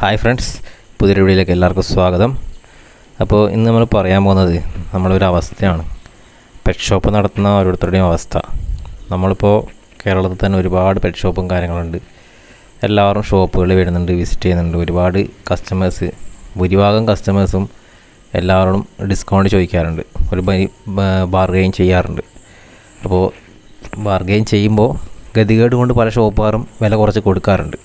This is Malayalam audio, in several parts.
ഹായ് ഫ്രണ്ട്സ് പുതിയ വീഡിയോയിലേക്ക് എല്ലാവർക്കും സ്വാഗതം. അപ്പോൾ ഇന്ന് നമ്മൾ പറയാൻ പോകുന്നത് നമ്മളൊരു അവസ്ഥയാണ്. പെറ്റ് ഷോപ്പ് നടത്തുന്ന ഓരോരുത്തരുടെയും അവസ്ഥ. നമ്മളിപ്പോൾ കേരളത്തിൽ തന്നെ ഒരുപാട് പെറ്റ് ഷോപ്പും കാര്യങ്ങളുണ്ട്. എല്ലാവരും ഷോപ്പുകൾ വരുന്നുണ്ട് വിസിറ്റ് ചെയ്യുന്നുണ്ട്. ഒരുപാട് കസ്റ്റമേഴ്സ് ഭൂരിഭാഗം കസ്റ്റമേഴ്സും എല്ലാവരും ഡിസ്കൗണ്ട് ചോദിക്കാറുണ്ട്. ഒരു ബാർഗെയിൻ ചെയ്യാറുണ്ട്. അപ്പോൾ ബാർഗെയിൻ ചെയ്യുമ്പോൾ ഗതികേട് കൊണ്ട് പല ഷോപ്പുകാരും വില കുറച്ച് കൊടുക്കാറുണ്ട്.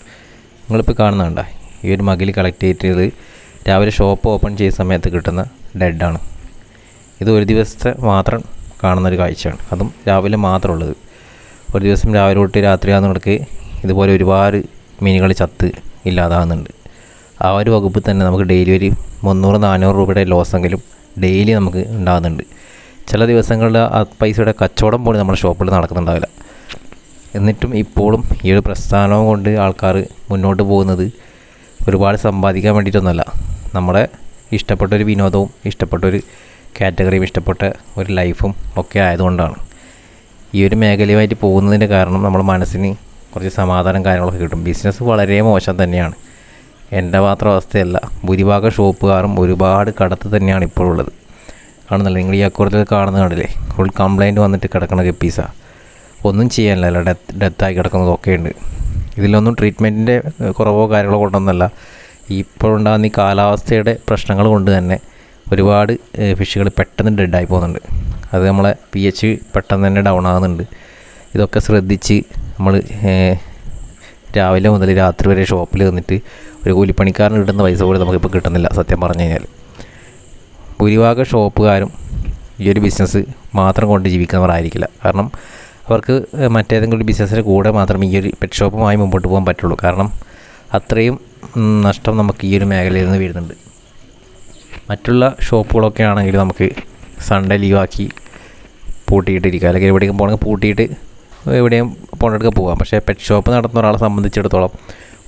നിങ്ങളിപ്പോൾ കാണുന്നുണ്ട? ഈ ഒരു മകിൽ കളക്ട് ചെയ്തിട്ട് രാവിലെ ഷോപ്പ് ഓപ്പൺ ചെയ്യുന്ന സമയത്ത് കിട്ടുന്ന ഡെഡാണ് ഇത് ഒരു ദിവസത്തെ മാത്രം കാണുന്നൊരു കാഴ്ചയാണ്. അതും രാവിലെ മാത്രമുള്ളത്. ഒരു ദിവസം രാവിലെ തൊട്ട് രാത്രി ആകുന്നിടക്ക് ഇതുപോലെ ഒരുപാട് മീനുകൾ ചത്ത് ഇല്ലാതാകുന്നുണ്ട്. ആ ഒരു വകുപ്പ് തന്നെ നമുക്ക് ഡെയിലി ഒരു മുന്നൂറ് നാനൂറ് രൂപയുടെ ലോസെങ്കിലും ഡെയിലി നമുക്ക് ഉണ്ടാകുന്നുണ്ട്. ചില ദിവസങ്ങളിൽ ആ പൈസയുടെ കച്ചവടം പോലും നമ്മുടെ ഷോപ്പിൽ നടക്കുന്നുണ്ടാവില്ല. എന്നിട്ടും ഇപ്പോഴും ഈ ഒരു പ്രസ്ഥാനവും കൊണ്ട് ആൾക്കാർ മുന്നോട്ട് പോകുന്നത് ഒരുപാട് സമ്പാദിക്കാൻ വേണ്ടിയിട്ടൊന്നുമല്ല. നമ്മുടെ ഇഷ്ടപ്പെട്ട ഒരു വിനോദവും ഇഷ്ടപ്പെട്ട ഒരു കാറ്റഗറിയും ഇഷ്ടപ്പെട്ട ഒരു ലൈഫും ഒക്കെ ആയതുകൊണ്ടാണ്. ഈ ഒരു മേഖലയുമായിട്ട് പോകുന്നതിന്റെ കാരണം നമ്മുടെ മനസ്സിന് കുറച്ച് സമാധാനം കാര്യങ്ങളൊക്കെ കിട്ടും. ബിസിനസ് വളരെ മോശം തന്നെയാണ്. എന്റെ മാത്രം അവസ്ഥയല്ല ഭൂരിഭാഗം ഷോപ്പുകാരും ഒരുപാട് കടത്ത് തന്നെയാണ് ഇപ്പോഴുള്ളത്. കാണുന്നില്ല നിങ്ങൾ ഈ അക്കൂറത്തിൽ കാണുന്ന കണ്ടില്ലേ? ഫുൾ കംപ്ലൈന്റ് വന്നിട്ട് കിടക്കണ ഗപ്പീസാണ് ഒന്നും ചെയ്യാനില്ല ഡെത്ത് ഡെത്തായി കിടക്കുന്നതൊക്കെ ഉണ്ട് ഇതിലൊന്നും ട്രീറ്റ്മെന്റിന്റെ കുറവോ കാര്യങ്ങളോ കൊണ്ടൊന്നല്ല. ഇപ്പോഴുണ്ടാകുന്ന ഈ കാലാവസ്ഥയുടെ പ്രശ്നങ്ങൾ കൊണ്ട് തന്നെ ഒരുപാട് ഫിഷുകൾ പെട്ടെന്ന് ഡെഡായി പോകുന്നുണ്ട്. അത് നമ്മളെ പി എച്ച് പെട്ടെന്ന് തന്നെ ഡൗൺ ആകുന്നുണ്ട്. ഇതൊക്കെ ശ്രദ്ധിച്ച് നമ്മൾ രാവിലെ മുതൽ രാത്രി വരെ ഷോപ്പിൽ നിന്നിട്ട് ഒരു കൂലിപ്പണിക്കാരന് കിട്ടുന്ന പൈസ പോലും നമുക്കിപ്പോൾ കിട്ടുന്നില്ല സത്യം പറഞ്ഞു കഴിഞ്ഞാൽ ഭൂരിഭാഗം ഷോപ്പുകാരും ഈ ഒരു ബിസിനസ് മാത്രം കൊണ്ട് ജീവിക്കുന്നവരായിരിക്കില്ല. കാരണം അവർക്ക് മറ്റേതെങ്കിലും ഒരു ബിസിനസ്സിന്റെ കൂടെ മാത്രമേ ഈ ഒരു പെറ്റ് ഷോപ്പുമായി മുമ്പോട്ട് പോകാൻ പറ്റുള്ളൂ. കാരണം അത്രയും നഷ്ടം നമുക്ക് ഈ ഒരു മേഖലയിൽ നിന്ന് വരുന്നുണ്ട്. മറ്റുള്ള ഷോപ്പുകളൊക്കെ ആണെങ്കിൽ നമുക്ക് സൺഡേ ലീവാക്കി പൂട്ടിയിട്ടിരിക്കുക അല്ലെങ്കിൽ എവിടെയെങ്കിലും പോകണമെങ്കിൽ പൂട്ടിയിട്ട് എവിടെയും പോകണമെടുക്കുക പോകാം. പക്ഷേ പെറ്റ് ഷോപ്പ് നടത്തുന്ന ഒരാളെ സംബന്ധിച്ചിടത്തോളം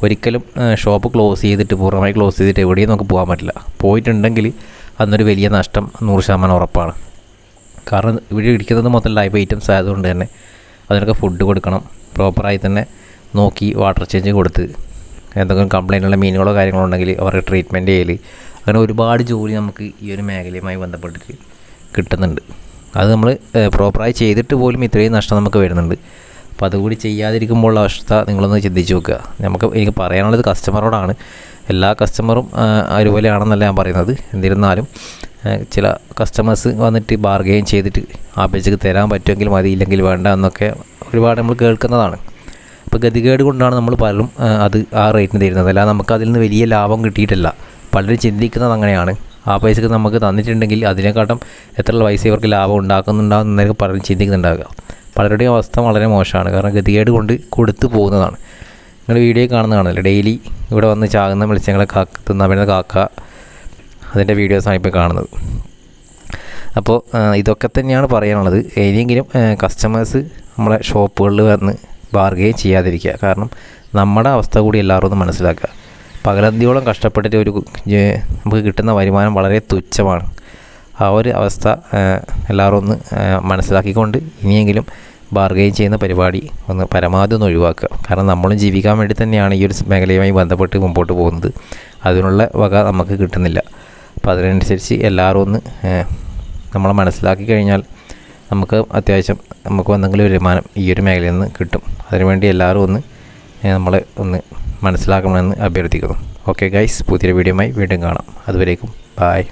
ഒരിക്കലും ഷോപ്പ് ക്ലോസ് ചെയ്തിട്ട് പൂർണമായി ക്ലോസ് ചെയ്തിട്ട് എവിടെയും നമുക്ക് പോകാൻ പറ്റില്ല. പോയിട്ടുണ്ടെങ്കിൽ അന്നൊരു വലിയ നഷ്ടം നൂറ് ശതമാനം ഉറപ്പാണ്. കാരണം ഇവിടെ ഇരിക്കുന്നത് മൊത്തം ലൈവ് ഐറ്റംസ് ആയതുകൊണ്ട് തന്നെ അതിനൊക്കെ ഫുഡ് കൊടുക്കണം. പ്രോപ്പറായി തന്നെ നോക്കി വാട്ടർ ചേഞ്ച് കൊടുത്ത് എന്തെങ്കിലും കംപ്ലൈന്റ് ഉള്ള മീനുകളോ കാര്യങ്ങളോ ഉണ്ടെങ്കിൽ അവർക്ക് ട്രീറ്റ്മെന്റ് ചെയ്യൽ അങ്ങനെ ഒരുപാട് ജോലി നമുക്ക് ഈ ഒരു മേഖലയുമായി ബന്ധപ്പെട്ടിട്ട് കിട്ടുന്നുണ്ട്. അത് നമ്മൾ പ്രോപ്പറായി ചെയ്തിട്ട് പോലും ഇത്രയും നഷ്ടം നമുക്ക് വരുന്നുണ്ട്. അപ്പോൾ അതുകൂടി ചെയ്യാതിരിക്കുമ്പോഴുള്ള അവസ്ഥ നിങ്ങളൊന്ന് ചിന്തിച്ച് നോക്കുക. നമുക്ക് എനിക്ക് പറയാനുള്ളത് കസ്റ്റമറോടാണ് എല്ലാ കസ്റ്റമറും ഒരുപോലെയാണെന്നല്ല ഞാൻ പറയുന്നത്. എന്നിരുന്നാലും ചില കസ്റ്റമേഴ്സ് വന്നിട്ട് ബാർഗെയിൻ ചെയ്തിട്ട് ആ പൈസക്ക് തരാൻ പറ്റുമെങ്കിൽ മതി ഇല്ലെങ്കിൽ വേണ്ട എന്നൊക്കെ ഒരുപാട് നമ്മൾ കേൾക്കുന്നതാണ്. അപ്പോൾ ഗതികേട് കൊണ്ടാണ് നമ്മൾ പലരും അത് ആ റേറ്റിന് തരുന്നത്. അല്ലാതെ നമുക്ക് അതിൽ നിന്ന് വലിയ ലാഭം കിട്ടിയിട്ടില്ല. പലരും ചിന്തിക്കുന്നത് അങ്ങനെയാണ്. ആ പൈസക്ക് നമുക്ക് തന്നിട്ടുണ്ടെങ്കിൽ അതിനെക്കാട്ടും എത്ര പൈസ ഇവർക്ക് ലാഭം ഉണ്ടാക്കുന്നുണ്ടാകും എന്നൊക്കെ പലരും ചിന്തിക്കുന്നുണ്ടാകുക പലരുടെയും അവസ്ഥ വളരെ മോശമാണ്. കാരണം ഗതികേട് കൊണ്ട് കൊടുത്തു പോകുന്നതാണ്. നിങ്ങൾ വീഡിയോ കാണുന്നതാണല്ലോ? ഡെയിലി ഇവിടെ വന്ന് ചാകുന്ന മത്സ്യങ്ങളെ കാക്ക തിന്നാൻ കാക്ക അതിന്റെ വീഡിയോസാണ് ഇപ്പോൾ കാണുന്നത്. അപ്പോൾ ഇതൊക്കെ തന്നെയാണ് പറയാനുള്ളത്. ഏതെങ്കിലും കസ്റ്റമേഴ്സ് നമ്മളെ ഷോപ്പുകളിൽ വന്ന് ബാർഗെയിൻ ചെയ്യാതിരിക്കുക. കാരണം നമ്മുടെ അവസ്ഥ കൂടി എല്ലാവരും ഒന്ന് മനസ്സിലാക്കുക. പകലന്തിയോളം കഷ്ടപ്പെട്ടിട്ട് ഒരു നമുക്ക് കിട്ടുന്ന വരുമാനം വളരെ തുച്ഛമാണ്. ആ ഒരു അവസ്ഥ എല്ലാവരും ഒന്ന് മനസ്സിലാക്കിക്കൊണ്ട് ഇനിയെങ്കിലും ബാർഗെയിൻ ചെയ്യുന്ന പരിപാടി ഒന്ന് പരമാവധി ഒന്ന് ഒഴിവാക്കുക. കാരണം നമ്മളും ജീവിക്കാൻ വേണ്ടി തന്നെയാണ് ഈ ഒരു മേഖലയുമായി ബന്ധപ്പെട്ട് മുമ്പോട്ട് പോകുന്നത്. അതിനുള്ള വക നമുക്ക് കിട്ടുന്നില്ല. അപ്പോൾ അതിനനുസരിച്ച് എല്ലാവരും ഒന്ന് നമ്മൾ മനസ്സിലാക്കി കഴിഞ്ഞാൽ നമുക്ക് അത്യാവശ്യം നമുക്ക് എന്തെങ്കിലും വരുമാനം ഈ ഒരു മേഖലയിൽ നിന്ന് കിട്ടും. അതിനുവേണ്ടി എല്ലാവരും ഒന്ന് നമ്മളെ ഒന്ന് മനസ്സിലാക്കണമെന്ന് അഭ്യർത്ഥിക്കുന്നു. ഓക്കെ ഗൈസ് പുതിയൊരു വീഡിയോയുമായി വീണ്ടും കാണാം. അതുവരേക്കും ബായ്